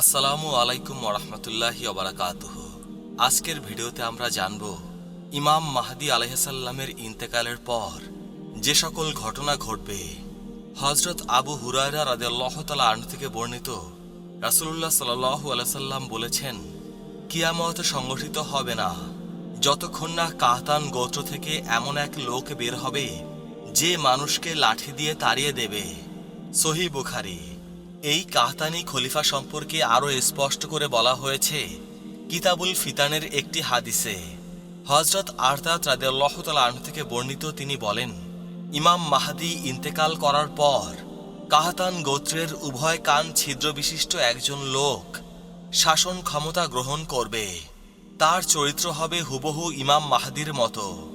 আসসালামু আলাইকুম ওরহমতুল্লাহি ওবরাকাতুহ আজকের ভিডিওতে আমরা জানব, ইমাম মাহদি আলহাসাল্লামের ইন্তেকালের পর যে সকল ঘটনা ঘটবে। হজরত আবু হুরায়রা রাদিয়াল্লাহ তালা আনু থেকে বর্ণিত, রাসুলুল্লাহ সাল্লাহ আলাইসাল্লাম বলেছেন, কিয়ামত সংগঠিত হবে না। যতক্ষণ না কাহতান গোত্র থেকে এমন এক লোক বের হবে, যে মানুষকে লাঠি দিয়ে তাড়িয়ে দেবে। সহি বুখারি। এই কাহতানি খলিফা সম্পর্কে আরও স্পষ্ট করে বলা হয়েছে, কিতাবুল ফিতানের একটি হাদিসে। হজরত আরতাত আনহু থেকে বর্ণিত তিনি বলেন, ইমাম মাহাদি ইন্তেকাল করার পর কাহাতান গোত্রের উভয় কান ছিদ্র বিশিষ্ট একজন লোক শাসন ক্ষমতা গ্রহণ করবে। তার চরিত্র হবে হুবহু ইমাম মাহাদির মতো।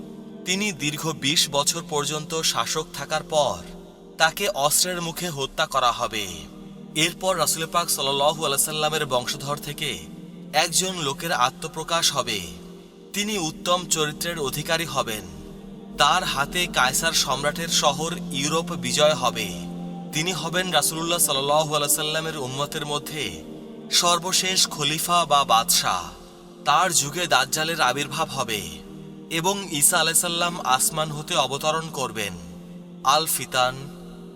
তিনি দীর্ঘ ২০ বছর পর্যন্ত শাসক থাকার পর তাকে অস্ত্রের মুখে হত্যা করা হবে। এরপর রাসুল পাক সাল্লাল্লাহু আলাইহি সাল্লামের বংশধর থেকে একজন লোকের আত্মপ্রকাশ হবে। তিনি উত্তম চরিত্রের অধিকারী হবেন। তার হাতে কায়সার সম্রাটের শহর ইউরোপ বিজয় হবে। তিনি হবেন রাসুলুল্লাহ সাল্লাহ আলাইসাল্লামের উম্মতের মধ্যে সর্বশেষ খলিফা বা বাদশাহ। তার যুগে দাজ্জালের আবির্ভাব হবে এবং ঈসা আলাইসাল্লাম আসমান হতে অবতরণ করবেন। আল ফিতান,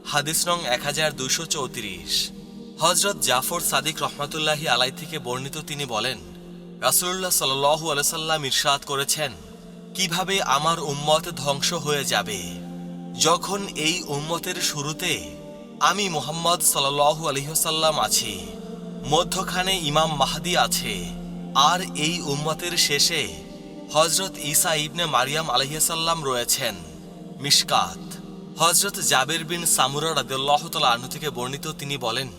হাদিস নং এক হাজার দুইশো চৌত্রিশ। হজরত জাফর সাদিক রহমাতুল্লাহি আলাই থেকে বর্ণিত তিনি বলেন রাসুল্লাহ সাল্লু আলসাল্লাম ইরশাদ করেছেন, কীভাবে আমার উম্মত ধ্বংস হয়ে যাবে? যখন এই উম্মতের শুরুতে আমি মোহাম্মদ সাল্লাহু আলহিহসাল্লাম আছি, মধ্যখানে ইমাম মাহাদি আছে, আর এই উম্মতের শেষে হজরত ইসা ইবনে মারিয়াম আলহিসাল্লাম রয়েছেন, মিশকাত। হজরত জাবের বিন সামুরা রাদিয়াল্লাহু তাআলা আনহু থেকে বর্ণিত তিনি বলেন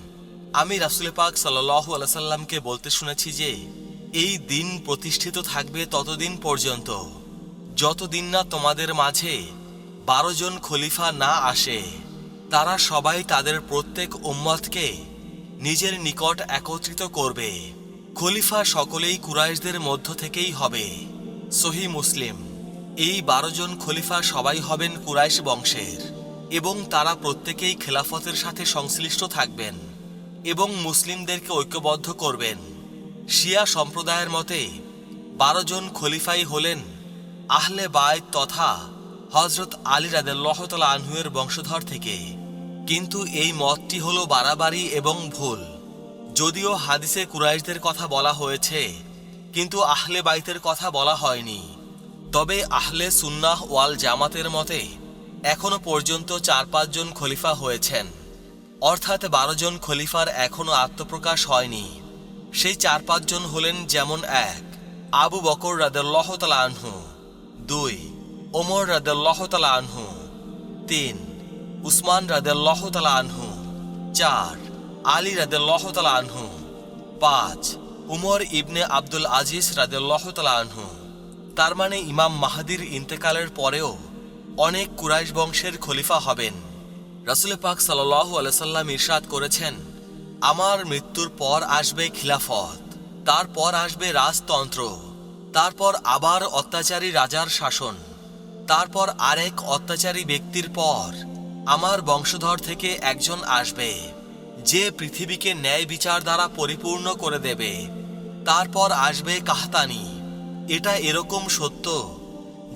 আমি রাসুল পাক সাল্লাল্লাহু আলাইহি সাল্লামকে বলতে শুনেছি যে, এই দিন প্রতিষ্ঠিত থাকবে ততদিন পর্যন্ত। যতদিন না তোমাদের মাঝে বারো জন খলিফা না আসে, তারা সবাই তাদের প্রত্যেক উম্মতকে নিজের নিকট একত্রিত করবে। খলিফা সকলেই কুরাইশদের মধ্য থেকেই হবে। সহি মুসলিম, এই বারো জন খলিফা সবাই হবেন কুরাইশ বংশের এবং তারা প্রত্যেকেই খেলাফতের সাথে সংশ্লিষ্ট থাকবেন। এবং মুসলিমদেরকে ঐক্যবদ্ধ করবেন। শিয়া সম্প্রদায়ের মতে, বারো জন খলিফাই হলেন আহলে বায়ত তথা হজরত আলী রাদেল্লাহতলা আনহুয়ের বংশধর থেকে। কিন্তু এই মতটি হল বাড়াবাড়ি এবং ভুল। যদিও হাদিসে কুরাইশদের কথা বলা হয়েছে, কিন্তু আহলে বাইতের কথা বলা হয়নি। তবে আহলে সুন্নাহ ওয়াল জামাতের মতে এখনও পর্যন্ত চার পাঁচজন খলিফা হয়েছেন। অর্থাৎ বারো জন খলিফার এখনও আত্মপ্রকাশ হয়নি। সেই চার পাঁচজন হলেন যেমন এক, আবু বকর রাদেল্লাহ তালা আনহু, দুই, ওমর রাদেল্লাহ তালা আনহু, তিন, উসমান রাদেল্লাহ তালা আনহু, চার, আলী রাদেল্লাহ তালা আনহু, পাঁচ, উমর ইবনে আব্দুল আজিজ রাদেল্লাহ তালা আনহু। তার মানে ইমাম মাহাদির ইন্তেকালের পরেও অনেক কুরাইশ বংশের খলিফা হবেন। রাসুল পাক সাল্লাহু আলসাল্লাম ইরশাদ করেছেন, আমার মৃত্যুর পর আসবে খিলাফত, তারপর আসবে রাজতন্ত্র, তারপর আবার অত্যাচারী রাজার শাসন, তারপর আরেক অত্যাচারী ব্যক্তির পর আমার বংশধর থেকে একজন আসবে, যে পৃথিবীকে ন্যায় বিচার দ্বারা পরিপূর্ণ করে দেবে। তারপর আসবে কাহতানি, এটা এরকম সত্য,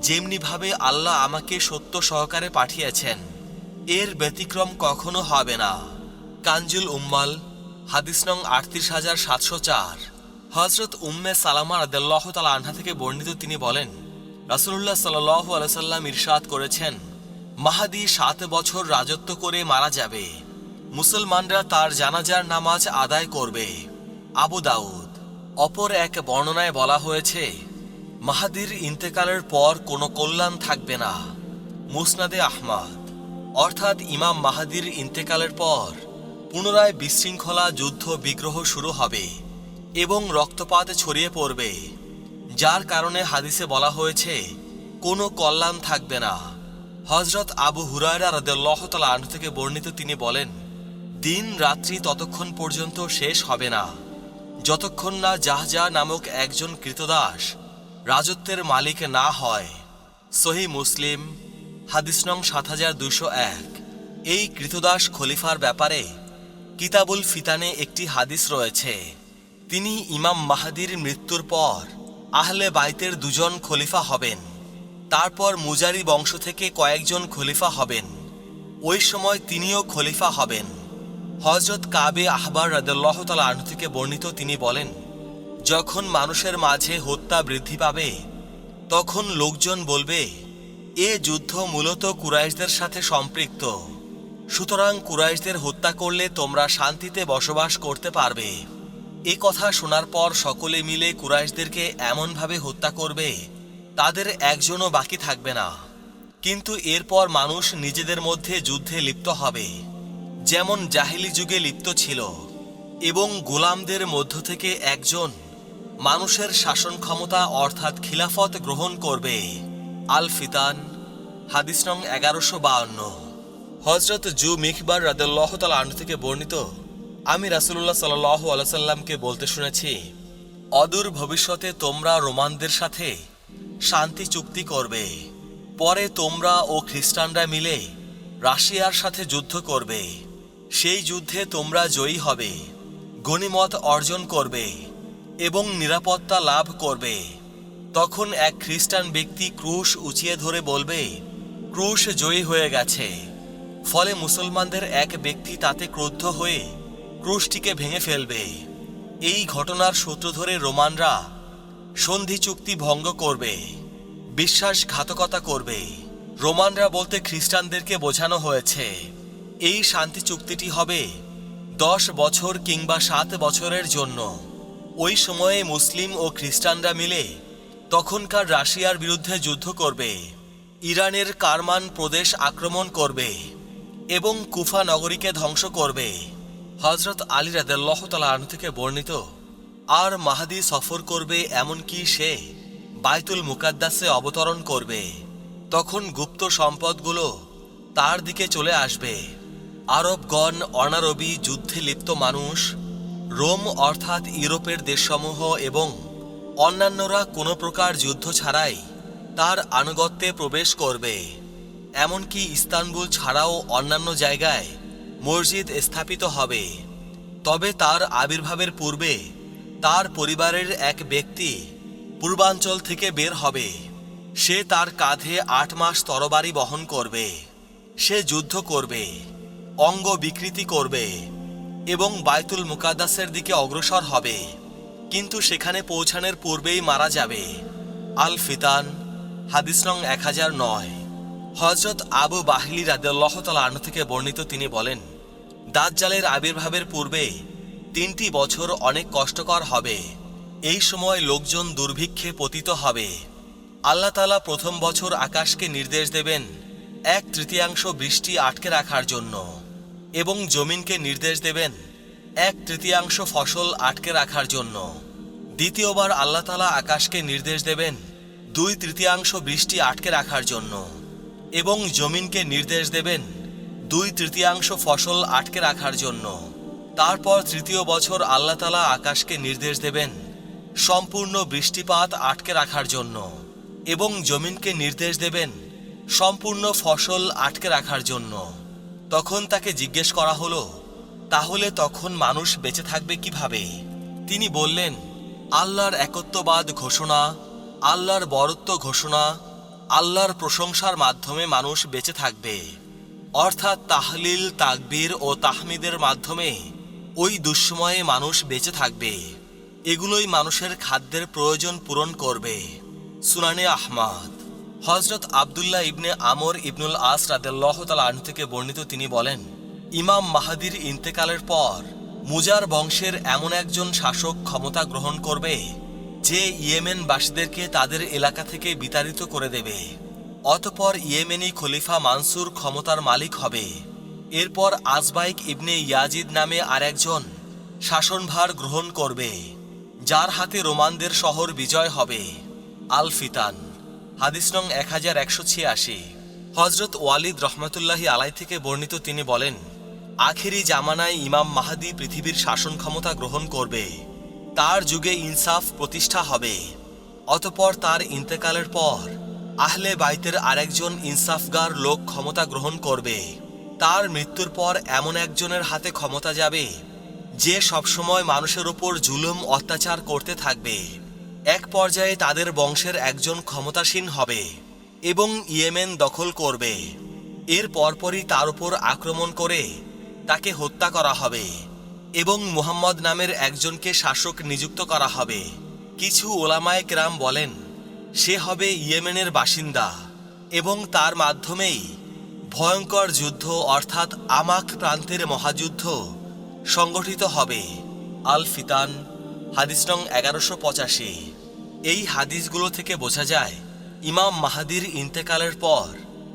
যেমনিভাবে আল্লাহ আমাকে সত্য সহকারে পাঠিয়েছেন। এর ব্যতিক্রম কখনো হবে না। কাঞ্জুল উম্মাল, হাদিস নং আটত্রিশ হাজার সাতশো চার। হজরত উম্মে সালামা রাদাল্লাহ তালা আনহা থেকে বর্ণিত তিনি বলেন রাসুল্লাহ সাল্লাহ আলাইসাল্লাম ইরশাদ করেছেন, মাহাদি সাত বছর রাজত্ব করে মারা যাবে। মুসলমানরা তার জানাজার নামাজ আদায় করবে। আবু দাউদ, অপর এক বর্ণনায় বলা হয়েছে, মাহাদির ইন্তেকালের পর কোনো কল্যাণ থাকবে না। মুসনাদে আহমাদ অর্থাৎ ইমাম মাহাদির ইন্তেকালের পর পুনরায় বিশৃঙ্খলা, যুদ্ধ, বিগ্রহ শুরু হবে এবং রক্তপাত ছড়িয়ে পড়বে, যার কারণে হাদিসে বলা হয়েছে, কোনো কল্যাণ থাকবে না। হজরত আবু হুরায়রা রাদেল্লাহতালা আনহু থেকে বর্ণিত তিনি বলেন, দিন রাত্রি ততক্ষণ পর্যন্ত শেষ হবে না। যতক্ষণ না জাহজা নামক একজন কৃতদাস রাজত্বের মালিক না হয়। সহি মুসলিম হাদিস নং সাত হাজার দুশো এক। এই কৃতদাস খলিফার ব্যাপারে কিতাবুল ফিতানে একটি হাদিস রয়েছে। তিনি ইমাম মাহাদির মৃত্যুর পর আহলে বাইতের দুজন খলিফা হবেন। তারপর মুজারি বংশ থেকে কয়েকজন খলিফা হবেন। ওই সময় তিনিও খলিফা হবেন। হজরত কাবে আহবার রাদাল্লাহ তালা আনহু থেকে বর্ণিত তিনি বলেন, যখন মানুষের মাঝে হত্যা বৃদ্ধি পাবে, তখন লোকজন বলবে এ যুদ্ধ মূলত কুরাইশদের সাথে সম্পৃক্ত। সুতরাং কুরাইশদের হত্যা করলে তোমরা শান্তিতে বসবাস করতে পারবে। এ কথা শোনার পর সকলে মিলে কুরাইশদেরকে এমনভাবে হত্যা করবে, তাদের একজনও বাকি থাকবে না। কিন্তু এরপর মানুষ নিজেদের মধ্যে যুদ্ধে লিপ্ত হবে, যেমন জাহিলি যুগে লিপ্ত ছিল, এবং গোলামদের মধ্য থেকে একজন মানুষের শাসন ক্ষমতা অর্থাৎ খিলাফত গ্রহণ করবে। আল ফিতান হাদিস নং এগারোশো বাউন্ন। হজরত জু মিখবার রাদাল্লাহ তাল আনু থেকে বর্ণিত, আমি রাসুল্লাহ সাল্লাহ আলাইসাল্লামকে বলতে শুনেছি, অদূর ভবিষ্যতে তোমরা রোমানদের সাথে শান্তি চুক্তি করবে। পরে তোমরা ও খ্রিস্টানরা মিলে রাশিয়ার সাথে যুদ্ধ করবে। সেই যুদ্ধে তোমরা জয়ী হবে, গণিমত অর্জন করবে এবং নিরাপত্তা লাভ করবে। তখন এক খ্রিস্টান ব্যক্তি ক্রুশ উঁচিয়ে ধরে বলবে, ক্রুশ জয়ী হয়ে গেছে। ফলে মুসলমানদের এক ব্যক্তি তাতে ক্রুদ্ধ হয়ে ক্রুশটিকে ভেঙে ফেলবে। এই ঘটনার সূত্র ধরে রোমানরা সন্ধি চুক্তি ভঙ্গ করবে, বিশ্বাসঘাতকতা করবে। রোমানরা বলতে খ্রিস্টানদেরকে বোঝানো হয়েছে, এই শান্তি চুক্তিটি হবে দশ বছর কিংবা সাত বছরের জন্য। ওই সময়ে মুসলিম ও খ্রিস্টানরা মিলে তখনকার রাশিয়ার বিরুদ্ধে যুদ্ধ করবে, ইরানের কারমান প্রদেশ আক্রমণ করবে এবং কুফা নগরীকে ধ্বংস করবে। হজরত আলী রাদাল্লাহ তালা আনু থেকে বর্ণিত, আর মাহাদি সফর করবে এমনকি সে বাইতুল মুকাদ্দাসে অবতরণ করবে। তখন গুপ্ত সম্পদগুলো তার দিকে চলে আসবে। আরবগণ অনারবি যুদ্ধে লিপ্ত মানুষ, রোম অর্থাৎ ইউরোপের দেশসমূহ এবং অন্যান্যরা কোনো প্রকার যুদ্ধ ছাড়াই তার আনুগত্যে প্রবেশ করবে। এমনকি ইস্তানবুল ছাড়াও অন্যান্য জায়গায় মসজিদ স্থাপিত হবে। তবে তার আবির্ভাবের পূর্বে তার পরিবারের এক ব্যক্তি পূর্বাঞ্চল থেকে বের হবে। সে তার কাঁধে আট মাস তরবারি বহন করবে। সে যুদ্ধ করবে, অঙ্গ বিকৃতি করবে এবং বাইতুল মুকাদ্দাসের দিকে অগ্রসর হবে। কিন্তু সেখানে পৌঁছানোর পূর্বেই মারা যাবে। আল ফিতান, হাদিস নং এক হাজার নয়। হজরত আবু বাহিলি রাদেল্লাহ তালা থেকে বর্ণিত তিনি বলেন, দাজ্জালের আবির্ভাবের পূর্বে তিনটি বছর অনেক কষ্টকর হবে। এই সময় লোকজন দুর্ভিক্ষে পতিত হবে। আল্লাহ তালা প্রথম বছর আকাশকে নির্দেশ দেবেন এক তৃতীয়াংশ বৃষ্টি আটকে রাখার জন্য এবং জমিনকে নির্দেশ দেবেন এক তৃতীয়াংশ ফসল আটকে রাখার জন্য। দ্বিতীয়বার আল্লাহ তালা আকাশকে নির্দেশ দেবেন দুই তৃতীয়াংশ বৃষ্টি আটকে রাখার জন্য এবং জমিনকে নির্দেশ দেবেন দুই তৃতীয়াংশ ফসল আটকে রাখার জন্য। তারপর তৃতীয় বছর আল্লাহ তালা আকাশকে নির্দেশ দেবেন সম্পূর্ণ বৃষ্টিপাত আটকে রাখার জন্য এবং জমিনকে নির্দেশ দেবেন সম্পূর্ণ ফসল আটকে রাখার জন্য। তখন তাকে জিজ্ঞেস করা হলো, তাহলে তখন মানুষ বেঁচে থাকবে কীভাবে? তিনি বললেন আল্লাহর একত্ববাদ ঘোষণা, আল্লাহর বরত্ব ঘোষণা, আল্লাহর প্রশংসার মাধ্যমে মানুষ বেঁচে থাকবে। অর্থাৎ তাহলিল, তাকবীর ও তাহমিদের মাধ্যমে ওই দুঃসময়ে মানুষ বেঁচে থাকবে। এগুলোই মানুষের খাদ্যের প্রয়োজন পূরণ করবে। সুনানে আহমাদ। হজরত আবদুল্লাহ ইবনে আমর ইবনুল আস রাদেল্লাহ তালা আনু থেকে বর্ণিত তিনি বলেন, ইমাম মাহাদির ইন্তেকালের পর মুজার বংশের এমন একজন শাসক ক্ষমতা গ্রহণ করবে, যে ইয়েমেনবাসীদেরকে তাদের এলাকা থেকে বিতাড়িত করে দেবে। অতপর ইয়েমেনি খলিফা মানসুর ক্ষমতার মালিক হবে। এরপর আজবাইক ইবনে ইয়াজিদ নামে আরেকজন শাসনভার গ্রহণ করবে, যার হাতে রোমানদের শহর বিজয় হবে। আল ফিতান হাদিস নং এক হাজার একশো ছিয়াশি। হজরত ওয়ালিদ রহমতুল্লাহি আলাই থেকে বর্ণিত তিনি বলেন আখেরি জামানায় ইমাম মাহাদি পৃথিবীর শাসন ক্ষমতা গ্রহণ করবে। তার যুগে ইনসাফ প্রতিষ্ঠা হবে। অতপর তার ইন্তেকালের পর আহলে বাইতের আরেকজন ইনসাফগার লোক ক্ষমতা গ্রহণ করবে। তার মৃত্যুর পর এমন একজনের হাতে ক্ষমতা যাবে, যে সবসময় মানুষের ওপর জুলুম, অত্যাচার করতে থাকবে। এক পর্যায়ে তাদের বংশের একজন ক্ষমতাসীন হবে এবং ইয়েমেন দখল করবে। এর পরপরই তার উপর আক্রমণ করে তাকে হত্যা করা হবে এবং মুহাম্মদ নামের একজনকে শাসক নিযুক্ত করা হবে। কিছু ওলামায় কেরাম বলেন, সে হবে ইয়েমেনের বাসিন্দা এবং তার মাধ্যমেই ভয়ঙ্কর যুদ্ধ অর্থাৎ আমাক প্রান্তের মহাযুদ্ধ সংগঠিত হবে। আল ফিতান, হাদিস নং এগারোশো পঁচাশি। এই হাদিসগুলো থেকে বোঝা যায়, ইমাম মাহাদির ইন্তেকালের পর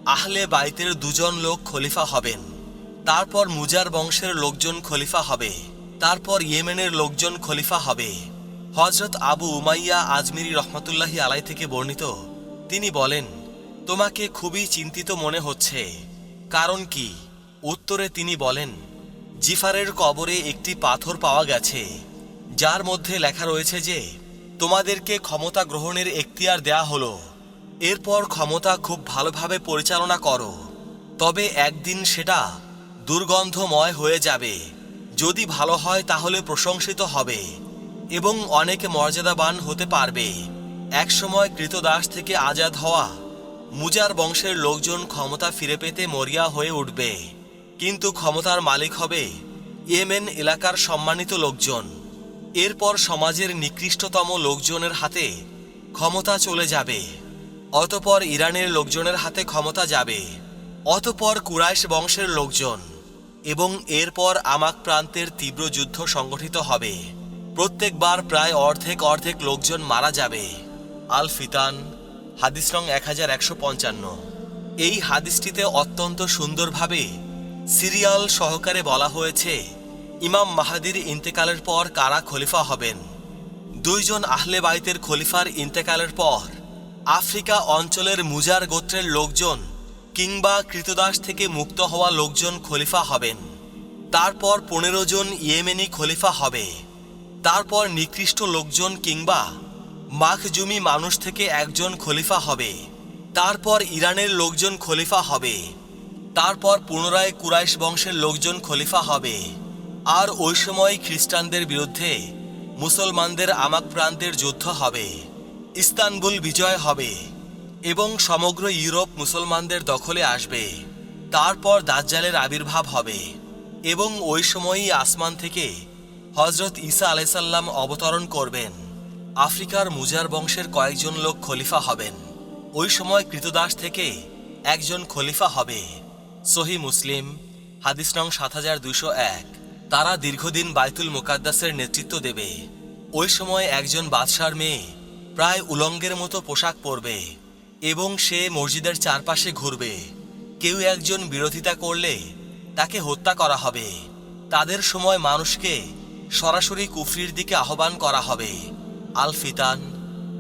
আহলে বাইতের দুজন লোক খলিফা হবেন। তারপর মুজার বংশের লোকজন খলিফা হবে, তারপর ইয়েমেনের লোকজন খলিফা হবে। হজরত আবু উমাইয়া আজমিরি রহমতুল্লাহি আলাই থেকে বর্ণিত, তিনি বলেন, তোমাকে খুবই চিন্তিত মনে হচ্ছে। কারণ কি? উত্তরে তিনি বলেন, জিফারের কবরে একটি পাথর পাওয়া গেছে, যার মধ্যে লেখা রয়েছে যে, তোমাদেরকে ক্ষমতা গ্রহণের এখতিয়ার দেয়া হলো। এরপর ক্ষমতা খুব ভালোভাবে পরিচালনা করো। তবে একদিন সেটা দুর্গন্ধময় হয়ে যাবে। যদি ভালো হয় তাহলে প্রশংসিত হবে এবং অনেক মর্যাদাবান হতে পারবে। একসময় কৃতদাস থেকে আজাদ হওয়া মুজার বংশের লোকজন ক্ষমতা ফিরে পেতে মরিয়া হয়ে উঠবে। কিন্তু ক্ষমতার মালিক হবে ইয়েমেন এলাকার সম্মানিত লোকজন। এরপর সমাজের নিকৃষ্টতম লোকজনের হাতে ক্ষমতা চলে যাবে। অতপর ইরানের লোকজনের হাতে ক্ষমতা যাবে। অতপর কুরাইশ বংশের লোকজন। এবং এরপর আমাক প্রান্তের তীব্র যুদ্ধ সংগঠিত হবে। প্রত্যেকবার প্রায় অর্ধেক অর্ধেক লোকজন মারা যাবে। আল ফিতান, হাদিস রং এক হাজার একশো পঞ্চান্ন। এই হাদিসটিতে অত্যন্ত সুন্দরভাবে সিরিয়াল সহকারে বলা হয়েছে, ইমাম মাহাদির ইন্তেকালের পর কারা খলিফা হবেন। দুইজন আহলে বাইতের খলিফার ইন্তেকালের পর আফ্রিকা অঞ্চলের মুজার গোত্রের লোকজন কিংবা কৃতদাস থেকে মুক্ত হওয়া লোকজন খলিফা হবেন। তারপর পনেরো জন ইয়েমেনি খলিফা হবে। তারপর নিকৃষ্ট লোকজন কিংবা মাখজুমি মানুষ থেকে একজন খলিফা হবে। তারপর ইরানের লোকজন খলিফা হবে। তারপর পুনরায় কুরাইশ বংশের লোকজন খলিফা হবে। আর ওই সময় খ্রিস্টানদের বিরুদ্ধে মুসলমানদের আমাক প্রান্তের যুদ্ধ হবে। ইস্তানবুল বিজয় হবে। এবং সমগ্র ইউরোপ মুসলমানদের দখলে আসবে। তারপর দাজ্জালের আবির্ভাব হবে এবং ওই সময়ই আসমান থেকে হজরত ঈসা আলাইসাল্লাম অবতরণ করবেন। আফ্রিকার মুজার বংশের কয়েকজন লোক খলিফা হবেন। ওই সময় কৃতদাস থেকে একজন খলিফা হবে। সহি মুসলিম, হাদিস নং সাত হাজার দুশো এক। তারা দীর্ঘদিন বাইতুল মুকাদ্দাসের নেতৃত্ব দেবে। ওই সময় একজন বাদশার মেয়ে প্রায় উলঙ্গের মতো পোশাক পরবে। এবং সে মসজিদের চারপাশে ঘুরবে। কেউ একজন বিরোধিতা করলে তাকে হত্যা করা হবে। তাদের সময় মানুষকে সরাসরি কুফরির দিকে আহ্বান করা হবে। আল ফিতান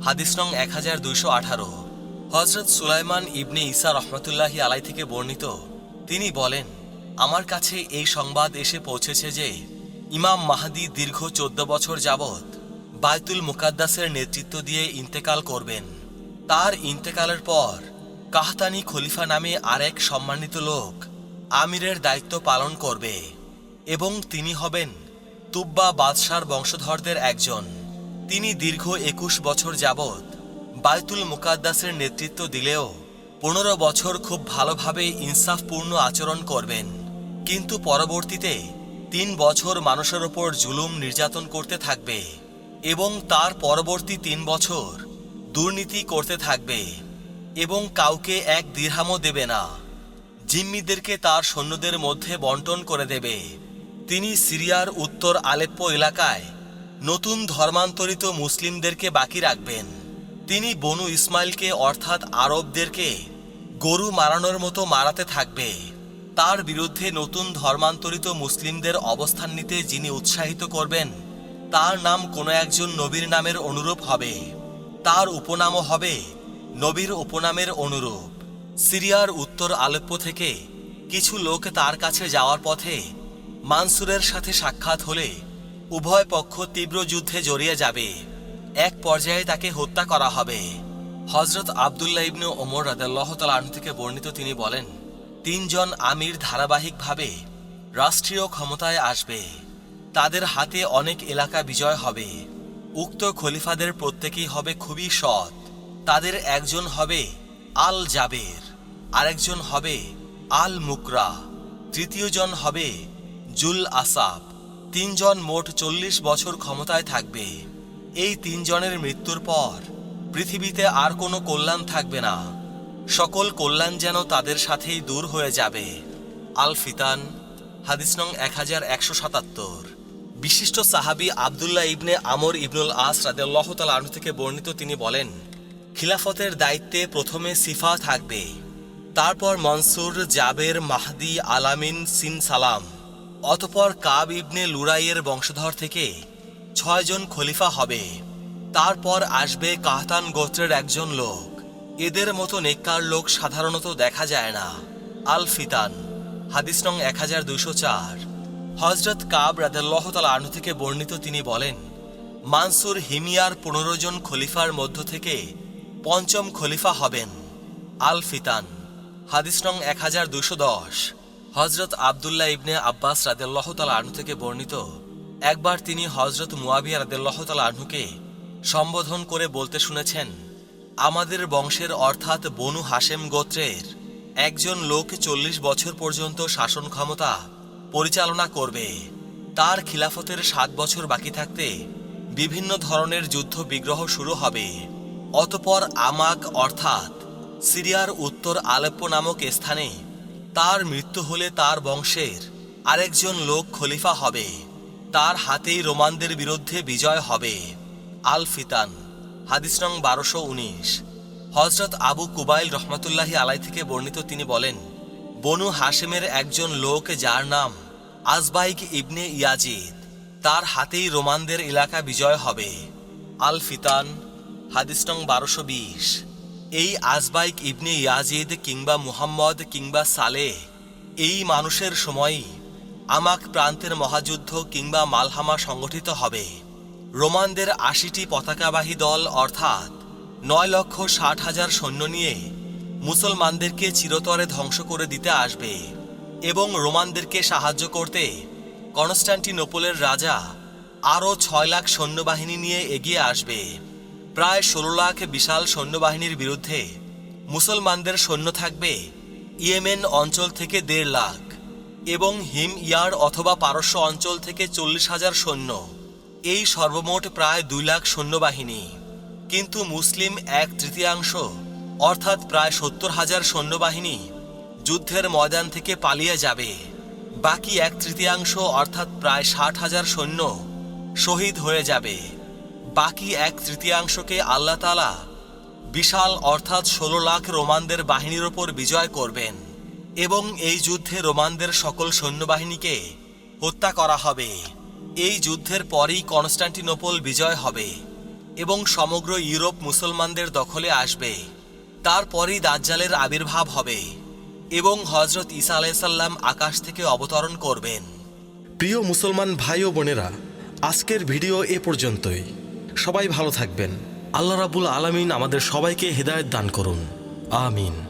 হাদিস নং এক হাজার দুইশো আঠারো। হজরত সুলাইমান ইবনে ইসা রহমতুল্লাহি আলাই থেকে বর্ণিত। তিনি বলেন, আমার কাছে এই সংবাদ এসে পৌঁছেছে যে ইমাম মাহাদি দীর্ঘ চোদ্দ বছর যাবৎ বায়তুল মুকাদ্দাসের নেতৃত্ব দিয়ে ইন্তেকাল করবেন। তার ইন্তেকালের পর, কাহতানি খলিফা নামে আরেক সম্মানিত লোক আমিরের দায়িত্ব পালন করবে এবং তিনি হবেন তুব্বা বাদশার বংশধরদের একজন। তিনি দীর্ঘ একুশ বছর যাবৎ বায়তুল মুকাদ্দাসের নেতৃত্ব দিলেও পনেরো বছর খুব ভালোভাবে ইনসাফপূর্ণ আচরণ করবেন। কিন্তু পরবর্তীতে তিন বছর মানুষের ওপর জুলুম নির্যাতন করতে থাকবে এবং তার পরবর্তী তিন বছর দুর্নীতি করতে থাকবে এবং কাউকে এক দীর্হামও দেবে না। জিম্মিদেরকে তার সৈন্যদের মধ্যে বন্টন করে দেবে। তিনি সিরিয়ার উত্তর আলেপ্পো এলাকায় নতুন ধর্মান্তরিত মুসলিমদেরকে বাকি রাখবেন। তিনি বনু ইসমাইলকে অর্থাৎ আরবদেরকে গরু মারানোর মতো মারাতে থাকবে। তার বিরুদ্ধে নতুন ধর্মান্তরিত মুসলিমদের অবস্থান নিতে যিনি উৎসাহিত করবেন, তার নাম কোনো একজন নবীর নামের অনুরূপ হবে। তার উপনামও হবে নবীর উপনামের অনুরূপ। সিরিয়ার উত্তর আলেপ্পো থেকে কিছু লোক তার কাছে যাওয়ার পথে মানসুরের সাথে সাক্ষাৎ হলে উভয় পক্ষ তীব্র যুদ্ধে জড়িয়ে যাবে। এক পর্যায়ে তাকে হত্যা করা হবে। হজরত আবদুল্লাহ ইবনে ওমর রাদাল্লাহ তালাহ থেকে বর্ণিত তিনি বলেন, তিনজন আমির ধারাবাহিকভাবে রাষ্ট্রীয় ক্ষমতায় আসবে। তাদের হাতে অনেক এলাকা বিজয় হবে। উক্ত খলিফাদের প্রত্যেকেই হবে খুবই সৎ। তাদের একজন হবে আল জাবের আরেকজন হবে আল মুকরা তৃতীয়জন হবে জুল আসাব তিনজন মোট চল্লিশ বছর ক্ষমতায় থাকবে। এই তিনজনের মৃত্যুর পর পৃথিবীতে আর কোনো কল্যাণ থাকবে না। সকল কল্যাণ যেন তাদের সাথেই দূর হয়ে যাবে। আল ফিতান হাদিস নং এক হাজার একশো সাতাত্তর। বিশিষ্ট সাহাবি আবদুল্লাহ ইবনে আমর ইবনুল আস রাদেল্লাহ আনু থেকে বর্ণিত তিনি বলেন, খিলাফতের দায়িত্বে প্রথমে সিফা থাকবে, তারপর মনসুর, জাবের, মাহদি, আলামিন, সিন সালাম, অতপর কাব ইবনে লুরাইয়ের বংশধর থেকে ছয়জন খলিফা হবে। তারপর আসবে কাহতান গোত্রের একজন লোক। এদের মতো নেককার লোক সাধারণত দেখা যায় না। আল ফিতান, হাদিস নং এক হাজার দুশো চার। হজরত কাব রাদাল্লাহ তালা আনু থেকে বর্ণিত তিনি বলেন, মানসুর হিমিয়ার পনেরো জন খলিফার মধ্য থেকে পঞ্চম খলিফা হবেন আল ফিতান হাদিস নং এক হাজার দুশো দশ। হজরত আবদুল্লাহ ইবনে আব্বাস রাদেল্লাহ তাল আনহু থেকে বর্ণিত, একবার তিনি হজরত মুয়াবিয়া রাদেল্লাহ তাল আনহুকে সম্বোধন করে বলতে শুনেছেন, আমাদের বংশের অর্থাৎ বনু হাশেম গোত্রের একজন লোক চল্লিশ বছর পর্যন্ত শাসন ক্ষমতা পরিচালনা করবে। তার খিলাফতের সাত বছর বাকি থাকতে বিভিন্ন ধরনের যুদ্ধ বিগ্রহ শুরু হবে। অতপর আমাক অর্থাৎ সিরিয়ার উত্তর আলেপ্পো নামক স্থানে তার মৃত্যু হলে তার বংশের আরেকজন লোক খলিফা হবে। তার হাতেই রোমানদের বিরুদ্ধে বিজয় হবে। আল ফিতান, হাদিস নং বারোশো উনিশ। হজরত আবু কুবাইল রহমতুল্লাহি আলাই থেকে বর্ণিত তিনি বলেন বনু হাশেমের একজন লোক যার নাম আজবাইক ইবনে ইয়াজিদ। তার হাতেই রোমানদের এলাকা বিজয় হবে। আল ফিতান হাদিস নং বারোশো বিশ। এই আজবাইক ইবনে ইয়াজিদ কিংবা মুহাম্মদ কিংবা সালেহ এই মানুষের সময়ই আমাক প্রান্তের মহাযুদ্ধ কিংবা মালহামা সংগঠিত হবে। রোমানদের আশিটি পতাকাবাহী দল অর্থাৎ নয় লক্ষ ষাট হাজার সৈন্য নিয়ে মুসলমানদেরকে চিরতরে ধ্বংস করে দিতে আসবে এবং রোমানদেরকে সাহায্য করতে কনস্ট্যান্টিনোপলের রাজা আরও ছয় লাখ সৈন্যবাহিনী নিয়ে এগিয়ে আসবে। প্রায় ষোলো লাখ বিশাল সৈন্যবাহিনীর বিরুদ্ধে মুসলমানদের সৈন্য থাকবে ইয়েমেন অঞ্চল থেকে দেড় লাখ এবং হিম ইয়ার অথবা পারস্য অঞ্চল থেকে চল্লিশ হাজার সৈন্য। এই সর্বমোট প্রায় দুই লাখ সৈন্যবাহিনী। কিন্তু মুসলিম এক তৃতীয়াংশ অর্থাৎ প্রায় সত্তর হাজার সৈন্যবাহিনী যুদ্ধের ময়দান থেকে পালিয়ে যাবে। বাকি এক তৃতীয়াংশ, অর্থাৎ প্রায় ষাট হাজার সৈন্য, শহীদ হয়ে যাবে। বাকি এক তৃতীয়াংশকে আল্লাহ তালা বিশাল, অর্থাৎ ষোলো লাখ রোমানদের বাহিনীর ওপর বিজয় করবেন এবং এই যুদ্ধে রোমানদের সকল সৈন্যবাহিনীকে হত্যা করা হবে। এই যুদ্ধের পরেই কনস্টান্টিনোপল বিজয় হবে এবং সমগ্র ইউরোপ মুসলমানদের দখলে আসবে। তারপরেই দাজ্জালের আবির্ভাব হবে এবং হজরত ইসা আলাইসাল্লাম আকাশ থেকে অবতরণ করবেন। প্রিয় মুসলমান ভাই ও বোনেরা, আজকের ভিডিও এ পর্যন্তই। সবাই ভালো থাকবেন। আল্লাহ রাবুল আলমিন আমাদের সবাইকে হেদায়ত দান করুন। আমিন।